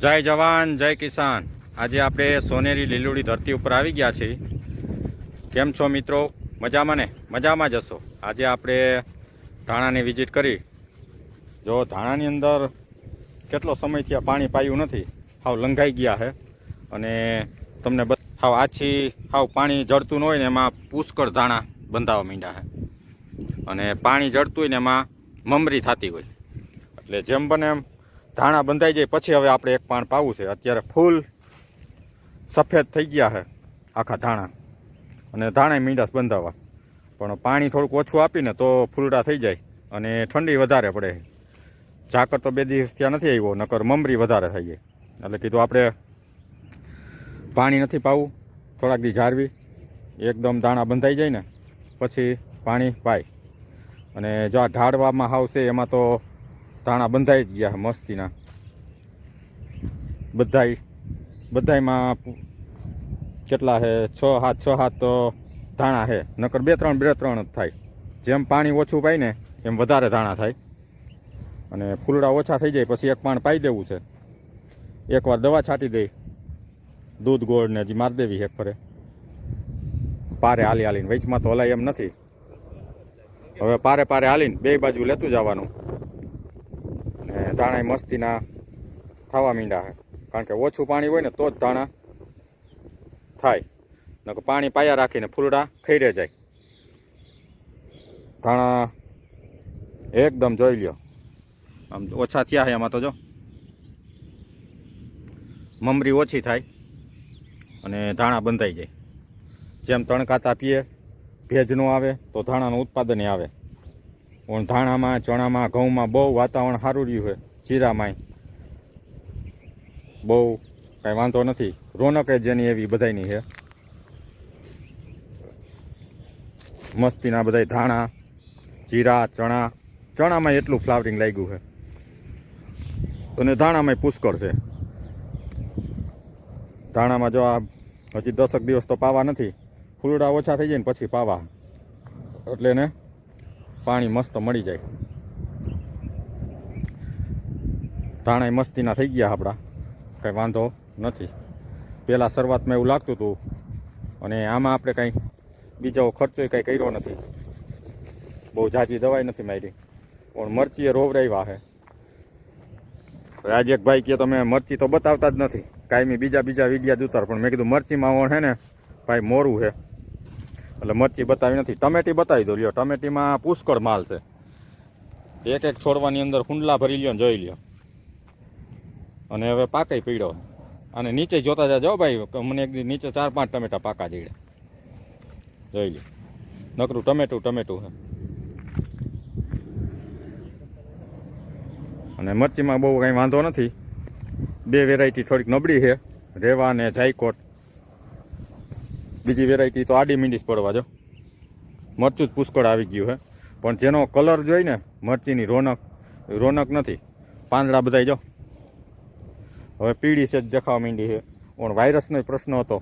જય જવાન, જય કિસાન. આજે આપણે સોનેરી લીલુડી ધરતી ઉપર આવી ગયા છીએ. કેમ છો મિત્રો? મજામાં ને? મજામાં જ હશો. આજે આપણે ધાણાની વિઝિટ કરી. જો ધાણાની અંદર કેટલો સમયથી આ પાણી પાયું નથી, હાવ લંઘાઈ ગયા છે. અને તમને હાવ આછી હાવ પાણી જળતું ન હોય ને એમાં પુષ્કળ ધાણા બંધાવા માંડ્યા છે. અને પાણી જળતું હોય ને એમાં મમરી થતી હોય. એટલે જેમ બને એમ ધાણા બંધાઈ જાય, પછી હવે આપણે એક પાણ પાવું છે. અત્યારે ફૂલ સફેદ થઈ ગયા છે આખા ધાણા. અને ધાણા મીંડાસ બંધાવા. પણ પાણી થોડુંક ઓછું આપીને તો ફૂલડા થઈ જાય અને ઠંડી વધારે પડે. ઝાકર તો બે દિવસ ત્યાં નથી આવ્યો, નકર મમરી વધારે થઈ જાય એટલે કીધું આપણે પાણી નથી પાવું, થોડાક દી જાળવી એકદમ દાણા બંધાઈ જાય ને, પછી પાણી પાય. અને જો આ ઢાળવામાં આવશે એમાં તો ધાણા બંધાઈ જ ગયા મસ્તીના. બધાય, બધાયમાં કેટલા છે છ હાથ છ હાથ તો ધાણા છે નકર બે ત્રણ બે ત્રણ જ થાય. જેમ પાણી ઓછું પાય ને, એમ વધારે ધાણા થાય. અને ફૂલડા ઓછા થઈ જાય, પછી એક પાણ પાઈ દેવું છે. એકવાર દવા છાંટી દઈ દૂધ, ગોળ ને હજી મારી દેવી એક ફરે. પારે હાલી હાલીને, વેચમાં તો હલાય એમ નથી. હવે પારે પારે હાલીને, બે બાજુ લેતું જવાનું. ધાણા મસ્તીના થવા માંડ્યા છે. કારણ કે ઓછું પાણી હોય ને તો જ ધાણા થાય. નકર પાણી પાયા રાખીને ફૂલડા ખૈરે જાય. ધાણા એકદમ જોઈ લ્યો. આમ ઓછા થયા છે એમાં તો જો. મમરી ઓછી થાય અને ધાણા બંધાઈ જાય. જેમ તણકાતા પીએ ભેજ ન આવે, તો ધાણાનું ઉત્પાદન આવે. ધાણામાં ચણામાં, ઘઉંમાં બહુ વાતાવરણ સારું રહ્યું છે, જીરામાંય. બહુ કાંઈ વાંધો નથી. રોનક જેની એવી બધાયની છે. મસ્તીના બધાય ધાણા, જીરા, ચણા. ચણામાં એટલું ફ્લાવરિંગ લાગ્યું છે. અને ધાણામાંય પુષ્કળ છે. ધાણામાં જો આ હજી દસક દિવસ તો પાવા નથી. ફૂલડા ઓછા થઈ જાય ને પછી પાવા. એટલે ને પાણી મસ્ત મળી જાય. ધાણા મસ્તીના થઈ ગયા આપણા. કંઈ વાંધો નથી. પહેલાં શરૂઆતમાં એવું લાગતું હતું. અને આમાં આપણે કંઈ બીજો ખર્ચો કંઈ કર્યો નથી. બહુ જાજી દવાઈ નથી મારી. પણ મરચીએ રોવરાવ્યા છે હવે આજે એક ભાઈ કહે તમે મરચી તો બતાવતા જ નથી. કાંઈ બીજા બીજા વિડીયા જ પણ મેં કીધું મરચીમાં ઓણ છે ને, ભાઈ મોરું છે એટલે મરચી બતાવી નથી. ટમેટી બતાવી દો, લ્યો. ટમેટીમાં પુષ્કળ માલ છે. એક એક છોડવાની અંદર કુંડલા ભરી લ્યો જોઈ લ્યો. અને હવે પાકે પીડ્યો અને નીચે જોતા જાજો ભાઈ મને એક નીચે ચાર પાંચ ટમેટા પાકા જીડે. જોઈ લ્યો. નકરું ટમેટું ટમેટું હે. અને મરચીમાં બહુ કાંઈ વાંધો નથી. બે વેરાયટી થોડીક નબળી છે. રેવા અને જાયકોટ. બીજી વેરાયટી તો આડી મીંડી પડવા જો. મરચું જ પુષ્કળ આવી ગયું છે પણ જેનો કલર જોઈ ને, મરચીની રોનક રોનક નથી. પાંદડા બધાય જો. હવે પીળી છે જ દેખાવા માંડી છે પણ વાયરસનો પ્રશ્ન હતો.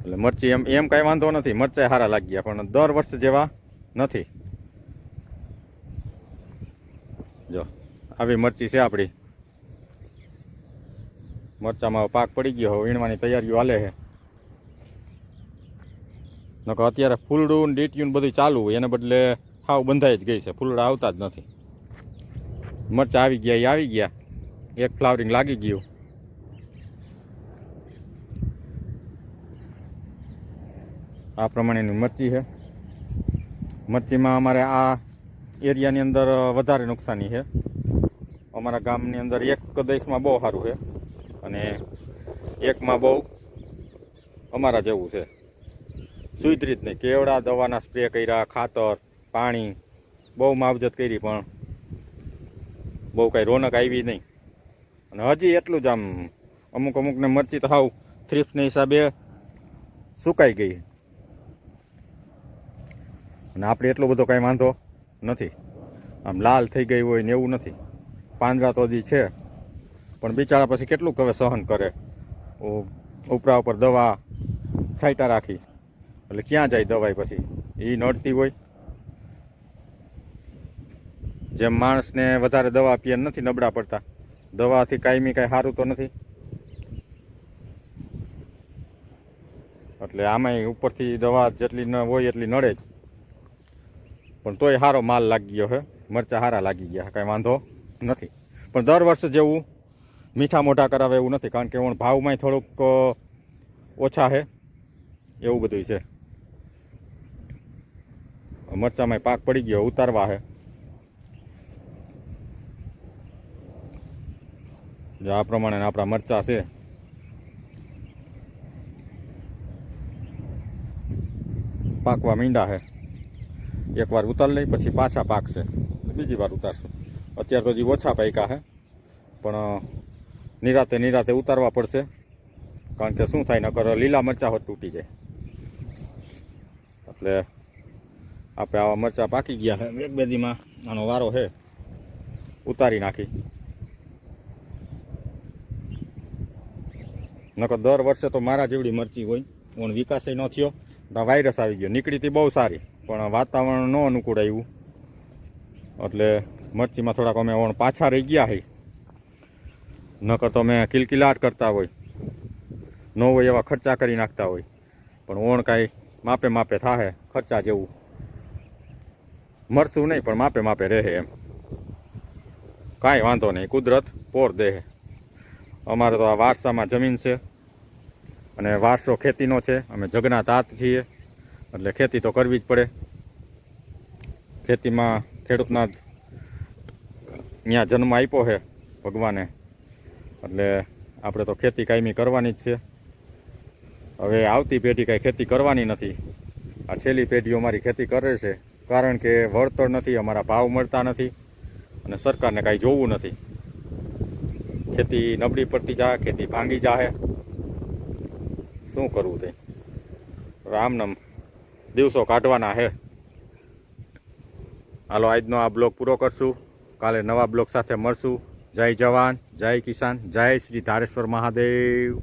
એટલે મરચી એમ એમ કાંઈ વાંધો નથી. મરચાઈ સારા લાગી ગયા પણ દર વર્ષ જેવા નથી. જો, આવી મરચી છે આપણી. મરચામાં પાક પડી ગયો વીણવાની તૈયારીઓ હાલે છે. નકર અત્યારે ફૂલડું ને ડીટીયું બધું ચાલુ હોય, એને બદલે હાવ બંધાઈ જ ગઈ છે, ફૂલડા આવતા જ નથી. મરચા આવી ગયા, એ આવી ગયા. એક ફ્લાવરિંગ લાગી ગયું. આ પ્રમાણેની મરચી છે. મરચીમાં અમારે આ એરિયાની અંદર વધારે નુકસાની છે. અમારા ગામની અંદર એક દેશમાં બહુ સારું છે. અને એકમાં બહુ અમારા જેવું છે. સુઈત નહીં કેવડા દવાના સ્પ્રે કર્યા, ખાતર, પાણી, બહુ માવજત કરી પણ બહુ કાંઈ રોનક આવી નહીં. અને હજી એટલું જ આમ અમુક અમુકને મરચી તો હાવ થ્રીપ્સના હિસાબે સુકાઈ ગઈ. અને આપણે એટલો બધો કાંઈ વાંધો નથી. આમ લાલ થઈ ગઈ હોય ને એવું નથી. પાંદડા તો હજી છે. પણ બિચારા પછી કેટલું હવે સહન કરે? ઉપરા ઉપર દવા છાંટા રાખી. એટલે ક્યાં જાય દવાઈ પછી? એ નડતી હોય. જેમ માણસને વધારે દવા પીએ નથી નબળા પડતા. દવાથી કાયમી કાંઈ સારું તો નથી. એટલે આમાંય ઉપરથી દવા જેટલી ન હોય એટલી નડે જ. પણ તોય સારો માલ લાગી ગયો છે મરચાં સારા લાગી ગયા કાંઈ વાંધો નથી. પણ દર વર્ષે જેવું મીઠા મોઢા કરાવે એવું નથી, કારણ કે ઓણ ભાવમાંય થોડુંક ઓછા છે એવું બધું છે. મરચામાં પાક પડી ગયો, ઉતારવા છે જે આ પ્રમાણે આપણા મરચા છે. પાકવા મીંડા છે એકવાર ઉતાર લઈ, પછી પાછા પાકશે. બીજી વાર ઉતારશું. અત્યારે તો હજી ઓછા પાક્યા છે પણ નિરાતે નિરાતે ઉતારવા પડશે. કારણ કે શું થાય, નકર લીલા મરચાં હોત તૂટી જાય. એટલે આપણે આવા મરચાં પાકી ગયા છે એક બેદીમાં આનો વારો છે ઉતારી નાખી. નકર દર વર્ષે તો મારા જેવડી મરચી હોય, પણ વિકાસય ન થયો. તો વાયરસ આવી ગયો. નીકળી હતી બહુ સારી, પણ વાતાવરણ ન અનુકૂળ આવ્યું. એટલે મરચીમાં થોડાક અમે ઓણ પાછા રહી ગયા હોય નકર તો અમે કિલકિલાટ કરતા હોય. ન હોય એવા ખર્ચા કરી નાખતા હોય. પણ ઓણ કાંઈ માપે માપે થાહે, ખર્ચા જેવું. મરશું નહીં, પણ માપે માપે રહે એમ. કાંઈ વાંધો નહીં, કુદરત પોર દે અમારે તો આ વારસામાં જમીન છે અને વારસો ખેતીનો છે. અમે જગના તાત છીએ, એટલે ખેતી તો કરવી જ પડે. ખેતીમાં ખેડૂતના ત્યાં જન્મ આપ્યો છે ભગવાને. એટલે આપણે તો ખેતી કાયમી કરવાની જ છે. હવે આવતી પેઢી કાંઈ ખેતી કરવાની નથી. આ છેલ્લી પેઢીઓ અમારી ખેતી કરે છે, કારણ કે વળતર નથી, અમારા ભાવ મળતા નથી અને સરકારને કાંઈ જોવું નથી. ખેતી નબળી પડતી જાય, ખેતી ભાંગી જાય શું કરવું તે? રામનામ દિવસો કાઢવાના હે. હાલો, આજનો આ બ્લોગ પૂરો કરશું. કાલે નવા બ્લોગ સાથે મળશું. જય જવાન જય કિસાન જય શ્રી ધારેશ્વર મહાદેવ.